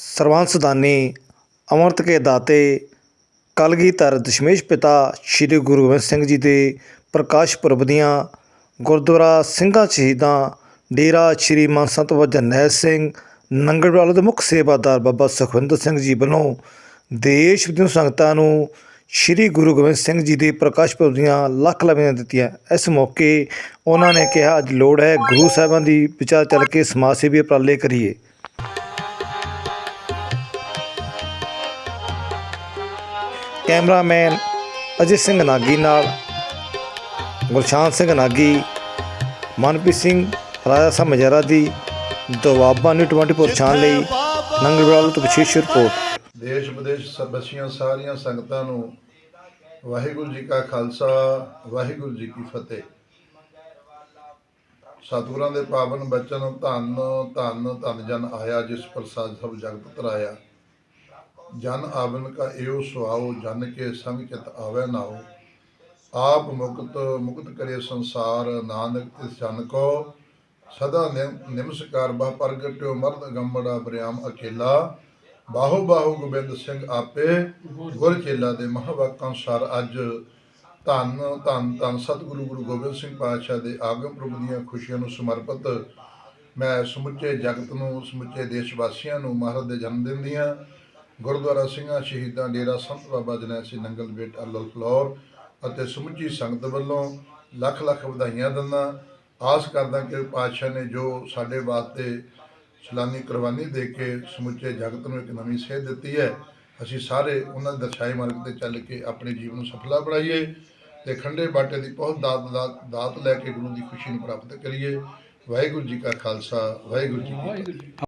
ਸਰਵੰਸਦਾਨੀ ਅੰਮ੍ਰਿਤ ਕੇ ਦਾਤੇ, ਕਲਗੀਧਰ ਦਸ਼ਮੇਸ਼ ਪਿਤਾ ਸ੍ਰੀ ਗੁਰੂ ਗੋਬਿੰਦ ਸਿੰਘ ਜੀ ਦੇ ਪ੍ਰਕਾਸ਼ ਪੁਰਬ ਦੀਆਂ ਗੁਰਦੁਆਰਾ ਸਿੰਘਾਂ ਸ਼ਹੀਦਾਂ, ਡੇਰਾ ਸ੍ਰੀ ਮਨ ਸੰਤ ਬਾਬਾ ਜਰਨੈਲ ਸਿੰਘ ਨੰਗਲਵਾਲਾ ਦੇ ਮੁੱਖ ਸੇਵਾਦਾਰ ਬਾਬਾ ਸੁਖਵਿੰਦਰ ਸਿੰਘ ਜੀ ਵੱਲੋਂ ਦੇਸ਼ ਵਿਦੇਸ਼ ਸੰਗਤਾਂ ਨੂੰ ਸ੍ਰੀ ਗੁਰੂ ਗੋਬਿੰਦ ਸਿੰਘ ਜੀ ਦੇ ਪ੍ਰਕਾਸ਼ ਪੁਰਬ ਦੀਆਂ ਲੱਖ ਲਵੀਆਂ ਦਿੱਤੀਆਂ। ਇਸ ਮੌਕੇ ਉਹਨਾਂ ਨੇ ਕਿਹਾ, ਅੱਜ ਲੋੜ ਹੈ ਗੁਰੂ ਸਾਹਿਬਾਂ ਦੀ ਵਿਚਾਰ ਚੱਲ ਕੇ ਸਮਾਜ ਸੇਵੀ ਉਪਰਾਲੇ ਕਰੀਏ। ਕੈਮਰਾਮੈਨ ਅਜੇ ਸਿੰਘ ਨਾਗੀ ਨਾਲ ਗੁਰਸ਼ਾਨ ਸਿੰਘ ਨਾਗੀ ਮਨਪ੍ਰੀਤ ਸਿੰਘ ਰਾਜਾ ਸਾਹਿਬ ਮਜਰਾ ਦੀ ਦੁਆਬਾ ਨਿਊ 24 ਛਾਣ ਲਈ ਨੰਗਲਵਾਲ ਤੋਂ ਵਿਸ਼ੇਸ਼ ਰਿਪੋਰਟ ਦੇਸ਼ ਵਿਦੇਸ਼ ਸਭ ਬਸੀਆਂ ਸਾਰੀਆਂ ਸੰਗਤਾਂ ਨੂੰ ਵਾਹਿਗੁਰੂ ਜੀ ਕਾ ਖਾਲਸਾ ਵਾਹਿਗੁਰੂ ਜੀ ਕੀ ਫਤਿਹ। ਸਤਿਗੁਰਾਂ ਦੇ ਪਾਵਨ ਬਚਨ ਧੰਨ ਧੰਨ ਧੰਨ ਜਨ ਆਇਆ ਜਿਸ ਪ੍ਰਸਾਦ ਸਭ ਜਗਤ ਤਰਾਇਆ। ਜਨ ਆਵਨ ਕਾ ਏਉ ਸੁਆਉ ਜਨ ਕੇ ਸੰਗ ਚਿਤ ਆਵੈ ਨਾਉ ਆਪ ਮੁਕਤ ਮੁਕਤ ਕਰੇ ਸੰਸਾਰ, ਨਾਨਕ ਤਿਸ ਜਨ ਕੋ। ਸਦਾ ਨਿਮਸਕਾਰ ਬਾ ਪ੍ਰਗਟਿਓ ਮਰਦ ਗੰਬੜਾ ਬਰਿਆਮ ਅਕੇਲਾ ਬਾਹੋ ਬਾਹੋ ਗੋਬਿੰਦ ਸਿੰਘ ਆਪੇ ਗੁਰ ਚੇਲਾ ਦੇ ਮਹਾਵਾਕਾਂ ਅਨੁਸਾਰ ਅੱਜ। ਧੰਨ ਧੰਨ ਧੰਨ ਸਤਿਗੁਰੂ, ਗੁਰੂ ਗੋਬਿੰਦ ਸਿੰਘ ਪਾਤਸ਼ਾਹ ਦੇ ਆਗਮ ਪ੍ਰਭ ਦੀਆਂ ਖੁਸ਼ੀਆਂ ਨੂੰ ਸਮਰਪਿਤ। ਮੈਂ ਸਮੁੱਚੇ ਜਗਤ ਨੂੰ, ਸਮੁੱਚੇ ਦੇਸ਼ ਵਾਸੀਆਂ ਨੂੰ ਮਹਾਰਾਜ ਦੇ ਜਨਮ ਦਿਨ ਦੀਆਂ ਗੁਰਦੁਆਰਾ ਸਿੰਘਾਂ ਸ਼ਹੀਦਾਂ ਡੇਰਾ ਸੰਤ ਬਾਬਾ ਜਨੈਲ ਸਿੰਘ ਨੰਗਲ ਬੇਟ ਅਲਲ ਫਲੋਰ ਅਤੇ ਸਮੁੱਚੀ ਸੰਗਤ ਵੱਲੋਂ ਲੱਖ ਲੱਖ ਵਧਾਈਆਂ ਦਿੰਦਾ। ਆਸ ਕਰਦਾ ਕਿ ਪਾਤਸ਼ਾਹ ਨੇ ਜੋ ਸਾਡੇ ਵਾਸਤੇ ਸਲਾਨੀ ਕੁਰਬਾਨੀ ਦੇ ਕੇ ਸਮੁੱਚੇ ਜਗਤ ਨੂੰ ਇੱਕ ਨਵੀਂ ਸੇਧ ਦਿੱਤੀ ਹੈ, ਅਸੀਂ ਸਾਰੇ ਉਹਨਾਂ ਦੇ ਦਰਸਾਏ ਮਾਰਗ ਤੇ ਚੱਲ ਕੇ ਆਪਣੇ ਜੀਵਨ ਨੂੰ ਸਫਲਾ ਬਣਾਈਏ ਤੇ ਖੰਡੇ ਬਾਟੇ ਦੀ ਬਹੁਤ ਦਾਤ ਦਾਤ- ਦਾਤ ਲੈ ਕੇ ਗੁਰੂ ਦੀ ਖੁਸ਼ੀ ਨੂੰ ਪ੍ਰਾਪਤ ਕਰੀਏ। ਵਾਹਿਗੁਰੂ ਜੀ ਕਾ ਖਾਲਸਾ, ਵਾਹਿਗੁਰੂ ਜੀ ਕੀ ਫਤਿਹ।